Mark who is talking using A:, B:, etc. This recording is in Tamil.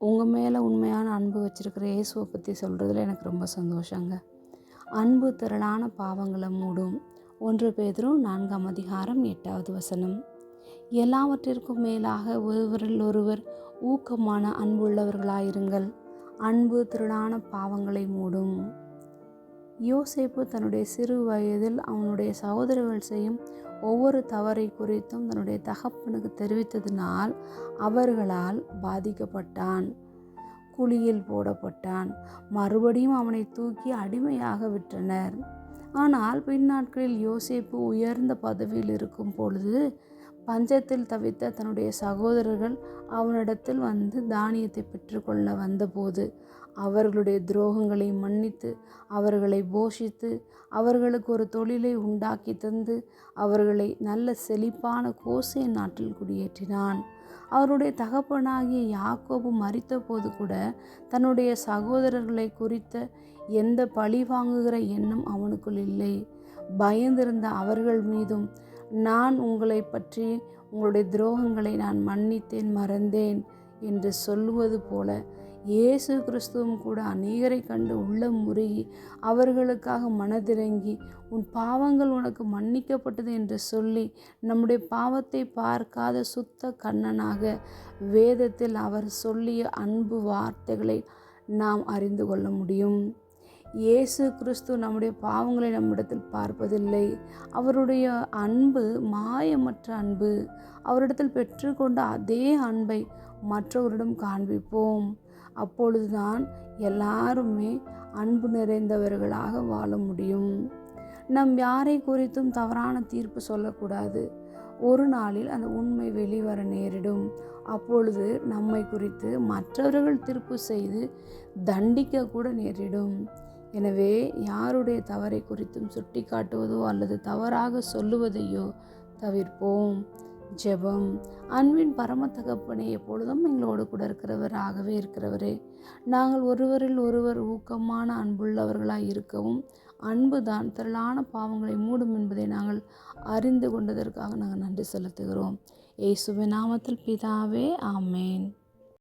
A: உங்கள் மேலே உண்மையான அன்பு வச்சுருக்கிற இயேசுவை பற்றி சொல்கிறதுல எனக்கு ரொம்ப சந்தோஷங்க. அன்பு திரளான பாவங்களை மூடும். ஒன்று பேதரும் நான்காம் அதிகாரம் எட்டாவது வசனம். எல்லாவற்றிற்கும் மேலாக ஒருவரில் ஒருவர் ஊக்கமான அன்புள்ளவர்களாயிருங்கள். அன்பு திரளான பாவங்களை மூடும். யோசேப்பு தன்னுடைய சிறு வயதில் அவனுடைய சகோதரர்கள் செய்யும் ஒவ்வொரு தவறை குறித்தும் தன்னுடைய தகப்பனுக்கு தெரிவித்ததினால் அவர்களால் பாதிக்கப்பட்டான். குழியில் போடப்பட்டான். மறுபடியும் அவனை தூக்கி அடிமையாக விற்றனர். ஆனால் பின்னாட்களில் யோசேப்பு உயர்ந்த பதவியில் இருக்கும் பொழுது பஞ்சத்தில் தவித்த தன்னுடைய சகோதரர்கள் அவனிடத்தில் வந்து தானியத்தை பெற்றுக்கொள்ள வந்தபோது அவர்களுடைய துரோகங்களை மன்னித்து அவர்களை போஷித்து அவர்களுக்கு ஒரு தொழிலை உண்டாக்கி தந்து அவர்களை நல்ல செழிப்பான கோசை நாட்டில் குடியேற்றினான். அவருடைய தகப்பனாகிய யாக்கோபு மறித்த போது கூட தன்னுடைய சகோதரர்களை குறித்த எந்த பழி வாங்குகிற எண்ணம் அவனுக்குள் இல்லை. பயந்திருந்த அவர்கள் மீதும் நான் உங்களை பற்றி உங்களுடைய துரோகங்களை நான் மன்னித்தேன் மறந்தேன் என்று சொல்லுவது போல இயேசு கிறிஸ்துவும் கூட அநேகரை கண்டு உள்ள முருகி அவர்களுக்காக மனதிறங்கி உன் பாவங்கள் உனக்கு மன்னிக்கப்பட்டது என்று சொல்லி நம்முடைய பாவத்தை பார்க்காத சுத்த கண்ணனாக வேதத்தில் அவர் சொல்லிய அன்பு வார்த்தைகளை நாம் அறிந்து கொள்ள முடியும். இயேசு கிறிஸ்து நம்முடைய பாவங்களை நம்மிடத்தில் பார்ப்பதில்லை. அவருடைய அன்பு மாயமற்ற அன்பு. அவரிடத்தில் பெற்றுக்கொண்ட அதே அன்பை மற்றவரிடம் காண்பிப்போம். அப்பொழுதுதான் எல்லாருமே அன்பு நிறைந்தவர்களாக வாழ முடியும். நம் யாரை குறித்தும் தவறான தீர்ப்பு சொல்லக்கூடாது. ஒரு நாளில் அந்த உண்மை வெளிவர நேரிடும். அப்பொழுது நம்மை குறித்து மற்றவர்கள் தீர்ப்பு செய்து தண்டிக்க கூட நேரிடும். எனவே யாருடைய தவறை குறித்தும் சுட்டி காட்டுவதோ அல்லது தவறாக சொல்லுவதையோ தவிர்ப்போம். ஜெபம். அன்பின் பரமத்தகப்பனே எப்பொழுதும் எங்களோடு கூட இருக்கிறவராகவே இருக்கிறவரே. நாங்கள் ஒருவரில் ஒருவர் ஊக்கமான அன்புள்ளவர்களாய் இருக்கவும் அன்பு தான் திரளான பாவங்களை மூடும் என்பதை நாங்கள் அறிந்து கொண்டதற்காக நாங்கள் நன்றி செலுத்துகிறோம். இயேசுவின் நாமத்தில் பிதாவே ஆமேன்.